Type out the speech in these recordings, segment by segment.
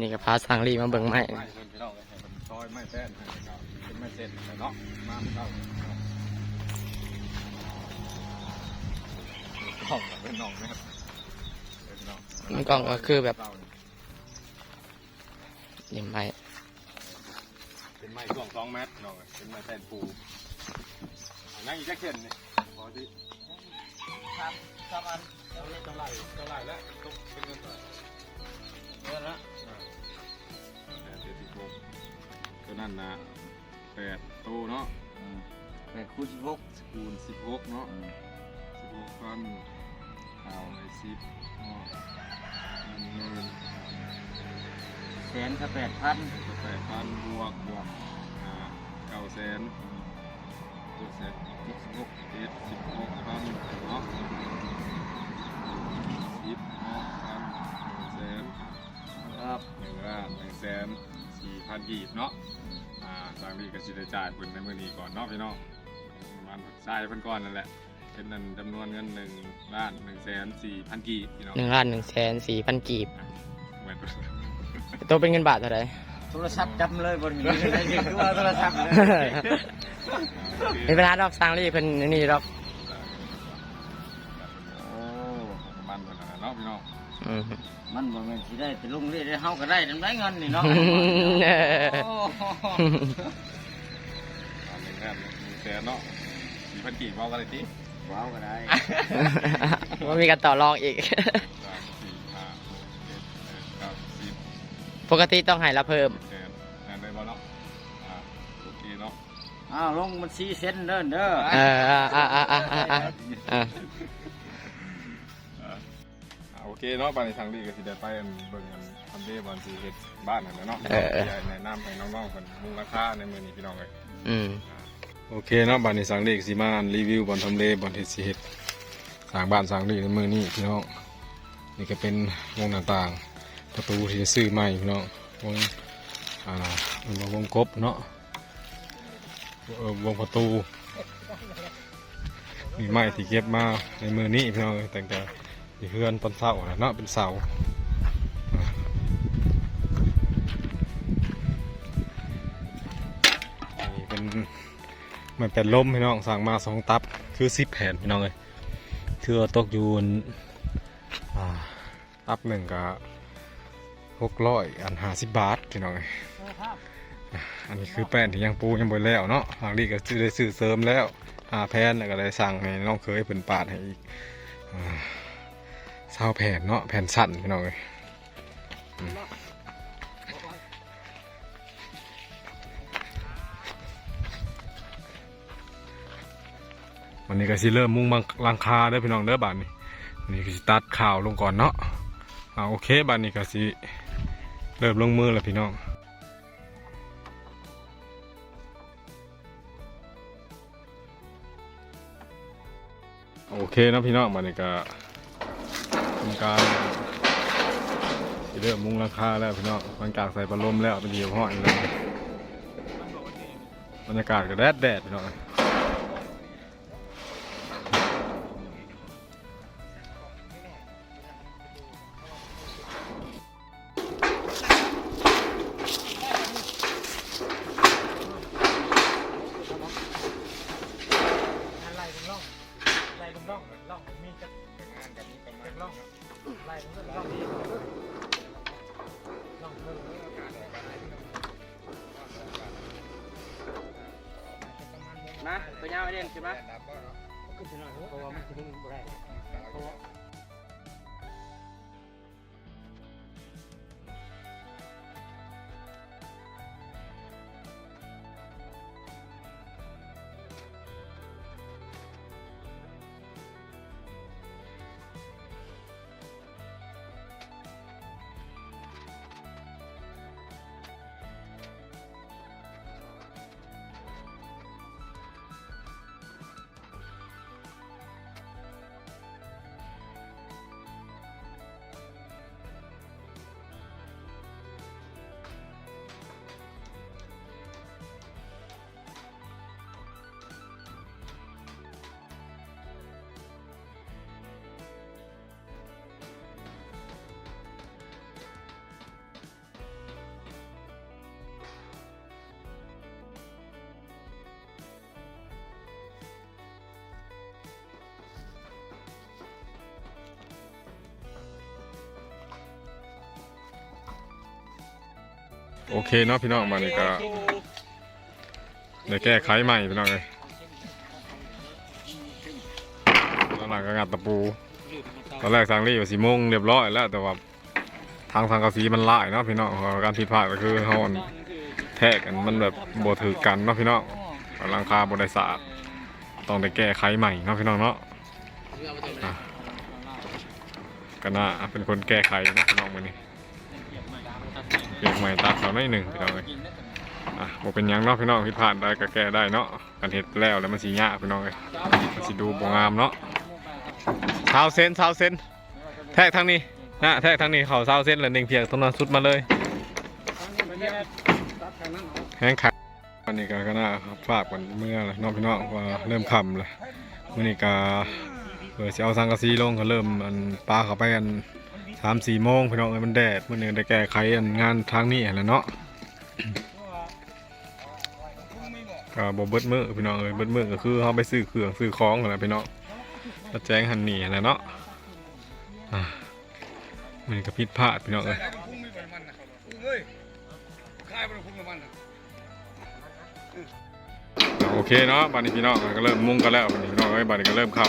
นี่ก็พาสังลีมาเบิ่งไม้ไม่เพิ่นพี่น้องเลยให้เพิ่นซอยไม้แป้นให้เนาะเป็นไม้เส้นเนาะมาเข้าห้องเป็นน้องนะครับเป็นน้องมันกล้องก็คือแบบนี่ไม้เป็นไม้ช่วงสองเมตรน้องเป็นไม้แป้นปูอันนั่งอีกแค่เส้นนี่พอดีครับครับอันเท่าไหร่เท่าไรแล้วต้องเป็นเงินเท่าไหร่เดือนละ ตัวนั้นนะแปดโตเนาะแปดคูณสิบหกคูณสิบหกเนาะสิบหกพันเอาในสิบเนาะหนึ่งหมื่นแสนกับแปดพันแปดพันบวกบวกอ่าเก้าแสนเจ็ดแสนเจ็ดสิบหกเจ็ดสิบหกพันเนาะสิบหกพันหนึ่งแสนครับหนึ่งล้านหนึ่งแสนสี่พันกีบเนาะอ่า ทางนี้ก็สิได้จ่ายเพิ่นในมื้อนี้ก่อนเนาะพี่น้องประมาณจ่ายเพิ่นก่อนนั่นแหละเป็นนั่นจำนวนเงินหนึ่งล้านหนึ่งแสนสี่พันกีบพี่น้องหนึ่งล้านหนึ่งแสนสี่พันกีบเหมือนตัวเป็นเงินบาทเท่าไหร่โทรศัพท์จำเลยบนนี้ได้ยินคือว่าโทรศัพท์เลยมีปัญหาดอกสังลีเพิ่นนี่ดอก โอ้มันเหมือนกันเนาะพี่น้องอื มมันบ่แม่นสิได้แต่ลุงเรียได้เฮาก็ได้นำได้เงินนี่เนาะเออโอ้อันหนึ่งล้านหนึ่งแสนเนาะสี่พันกีบเอากันเลยทีว้าวก็ได้ว่ามีการต่อรองอีก สามสี่ห้าหกเจ็ดแปดเก้าสิบปกติต้องให้ละเพิ่ม แสนนั่นได้บ่เนาะอ่าโอเคเนาะอ้าวลงมัน4เซนเด้อเด้อเอออ่าอ่าอ่าอ่าอ่าอ่าอ่าโอ เคเนาะบ้านในทางนี้ก็สิได้ไปเบิ่งกันทำเด้บอลสีเฮ็ดบ้านนั่นแหละเนาะใหญ่แนะนำให้น้องๆเพิ่นมุงราคาในมื้อนี้พี่น้องเอ้ย อืม โอเคเนาะบ้านในสังเด็กสิมารีวิวบอลทำเลบอลเฮ็ดสิเฮ็ดสร้างบ้านสร้างเด็กในมื้อนี้พี่น้องนี่ก็เป็นวงหน้าต่างประตูที่จะซื้อใหม่พี่น้องวงอ่าเป็นวงกบเนาะเออวงประตูมีไม้ที่เก็บมาในมือนี้พี่น้องเอ้ยแต่งแต่ที่ เพื่อนต้นเสาน่ะเนาะเป็นเสาอ่านี่เป็นมันเป็นล้มพี่น้องสั่งมาสองตับคือสิบแผ่นพี่น้องเลยคือตกยูนตับหนึ่งกับหกร้อยอันห้าสิบบาทพี่น้องเลยอันนี้คือแป้นที่ยังปูยังบ่แล้วเนาะทางนี้ก็ซื้อได้ซื้อเสริมแล้วหาแผ่นแล้วก็ได้สั่งให้น้องเคยเพิ่นปาดให้อีกอ่า เศร้าแผ่นเนาะแผ่นสั่นพี่น้องเอ้ยวันนี้ก็สิเริ่มมุ่งบังลังคาเด้พี่น้องเด้อบาดนี้วันนี้ก็สิตัดข่าวลงก่อนเนาะเอาโอเคบาดนี้ก็สิเริ่มลงมือแล้วพี่น้องโอเคนะพี่น้องมันก็ ทำการเริ่มมุงราคาแล้วพี่น้องหลังจากใส่ปลาลมแล้วเป็นเดียวห้อยเลยบรรยากาศก็แดดแดดพี่น้อง นะไปย่าไปเด่นขึ้นมาเพราะว่ามันสิมึงบ่ได้ โอเคเนาะพี่น้องมานี่ก็ได้แก้ไขใหม่พี่น้องเลยแล้วหลังก็งัดตะปู ตอนแรกทางรีว่สีโมงเรียบร้อยแล้ว แต่ว่าทางทางกระสีมันลายเนาะพี่น้องการผิดพลาดก็คือเขานแทกกันมันแบบโบถือกันเนาะพี่น้องหลังคาบได้สะอาต้องได้แก้ไขใหม่เนาะพี่น้องเนาะก็น่าเป็นคนแก้ไขนะพี่น้องมือนี้ เปลี่ยนใหม่ตัดเขาหน่อยหนึ่งพี่น้องเลยอะบ่เป็นยังเนาะพี่น้องผิดพลาดได้ก็แก้ได้เนาะกันเห็ดแล้วแล้วมันสียาพี่น้องเลยมันสีดูบงามเนาะเท้าเส้นเท้าเส้น แทกทางนี้นะแทกทางนี้เขาเท้าเส้นแล้วเน่งเพียงตรงนั้นสุดมาเลยแห้งขัดวันนี้ก็ก็น่าฝากกันเมื่อเลยน้องพี่น้องว่าเริ่มคำเลยวันนี้ก็เบอจะเอาสังกะสีลงก็เริ่มอันปลาเข้าไปกันามสี่โมงพี่น้องเอ้ยมันแดดมันนึงได้แก้ไขอันงานทางนี้แหละเนาะก็บ่เบิดมือพี่น้องเอ้ยเบิดมือก็คือเขาไปซื้อเครื่องซื้อของนั่นแหละพี่น้องก็แจ้งหันหนีแหล้วเนาะมันก็ผิดพลาดพี่น้องเอ้ยโอเคเนาะบัดนี้พี่น้องก็เริ่มมุ่งกันแล้วบัดนี้พี่น้องเอ้ยบัดนี้ก็เริ่มค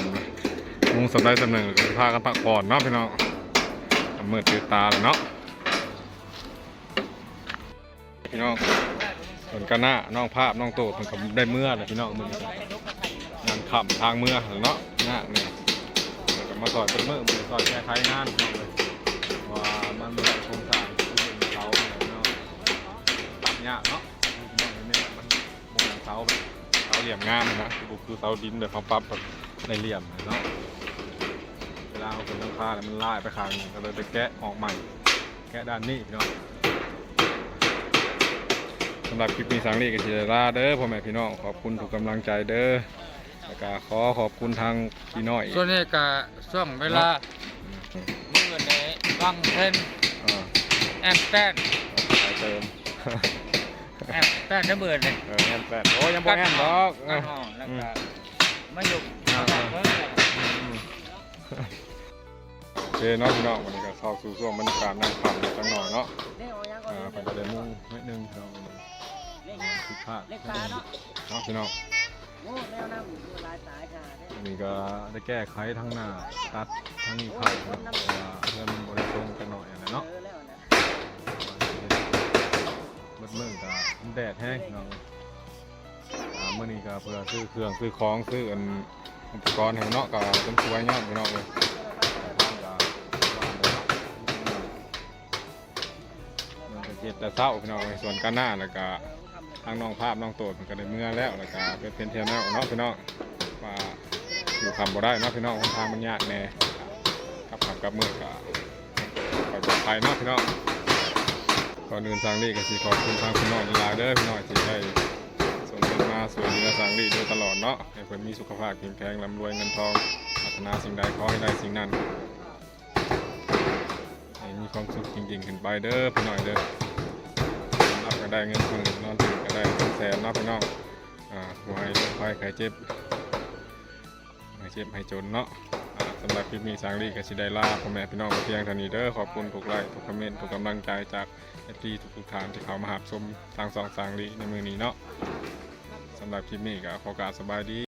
ำมุ่งสำได้สำเนึงก็พากันพักผ่อนเนาะพี่น้อง มืดตื่นตาเลยเนาะพี่น้องส่วนกันหน้าน้องภาพน้องโตมันก็ได้เมื่อเลยพี่น้องมือนี้งานค่ำทางเมื่อแล้วเนาะงาเนี่ยก็มาสอนเป็นมือมือสอนแก้ไขงานพี่น้องเลยว่ามันมีโครงสร้างที่เป็นเสาเนาะตัดยากเนาะพี่น้องเนี่มันโมเสาแบบเสาเหลี่ยมงามนะคือคือเสาดินแบบเขาปรับแบบในเหลี่ยมเนาะ เวลาเอาเป็นตั้งค่าแล้วมันลายไปข้างหนึ่งก็เลยไปแกะออกใหม่ แกะด้านนี้พี่น้องสำหรับคลิปนี้สังเรีกับเจลาเด้อพ่อแม่พี่น้องขอบคุณทุกกำลังใจเด้อแล้วก็ขอขอบคุณทางพี่น้อยส่วนนี้ก็ช่วงเวลามื้อนี้ฟังเพลงอ่าแอนแป้นไปเติมแอนแป้นระเบิดเลยเออแอนแปดโอ้ยังบ่แอนหรอก กัดห้องแล้วก็มาอยู่อ่า เพิ่มโอ เคเนาะพี่น้องวันนี้ก็เข้าสู่ช่วงบรรยากาศนั่งฟังกันสักหน่อยเนาะอ่าไปจะได้มุ่งนิดนึงเราผิดพลาดเนาะพี่น้องอันนี้ก็ได้แก้ไขทั้งหน้าตัดทั้งนี้เข้าเนาะเพราะว่าเพื่อนมันบริตรงกันหน่อยอะไรเนาะเบิดมือก็มันแดดแห้งเนาะอ่ามื่อนี้ก็เพื่อซื้อเครื่องซื้อของซื้ออันอุปกรณ์ให้เนาะก็ต้องช่วยเนาะพี่น้องเลย มันก็เจ็ดแต่เศร้าพี่น้องส่วนก้านหน้าแล้วก็ทางน้องภาพน้องโตดมันก็ได้เมื่อแล้วแล้วก็เป็นเพียนเทียนแล้วเนาะพี่น้องว่าอยู่คำบ่ได้เนาะพี่น้องหนทางมันยากแน่กับขับกับมือก็ไปลอดภัยเนาะพี่น้องก่อนอื่นสร้างรีก็สิขอบคุณทางพี่น้องหลายเด้อพี่น้องที่ได้ส่งเงินมาสวยเหลือสร้างรีโดยตลอดเนาะให้เพิ่นมีสุขภาพแข็งแรงร่ำรวยเงินทองพัฒนาสิ่งใดขอให้ได้สิ่งนั้น มีความสุขจริงๆขึ้นไปเด้อพี่น้อยเด้อนับก็ได้เงินพันนอนตื่นก็ได้เงินแสนเนับพี่น้องอ่าหัวให้โรคภัยไข้เจ็บให้เจ็บให้จนเนาะสำหรับคลิปนี้สางรีก็สิได้ลาพ่อแม่พี่น้องเพียงเท่านี้เด้อขอบคุณทุกไลค์ทุกคอมเมนต์ทุกกำลังใจจากเอฟซีทุกๆทานที่เขามาหาชมทางสองสางรีในมือนี้เนาะสำหรับคลิปนี้ก็ขอกราบสบายดี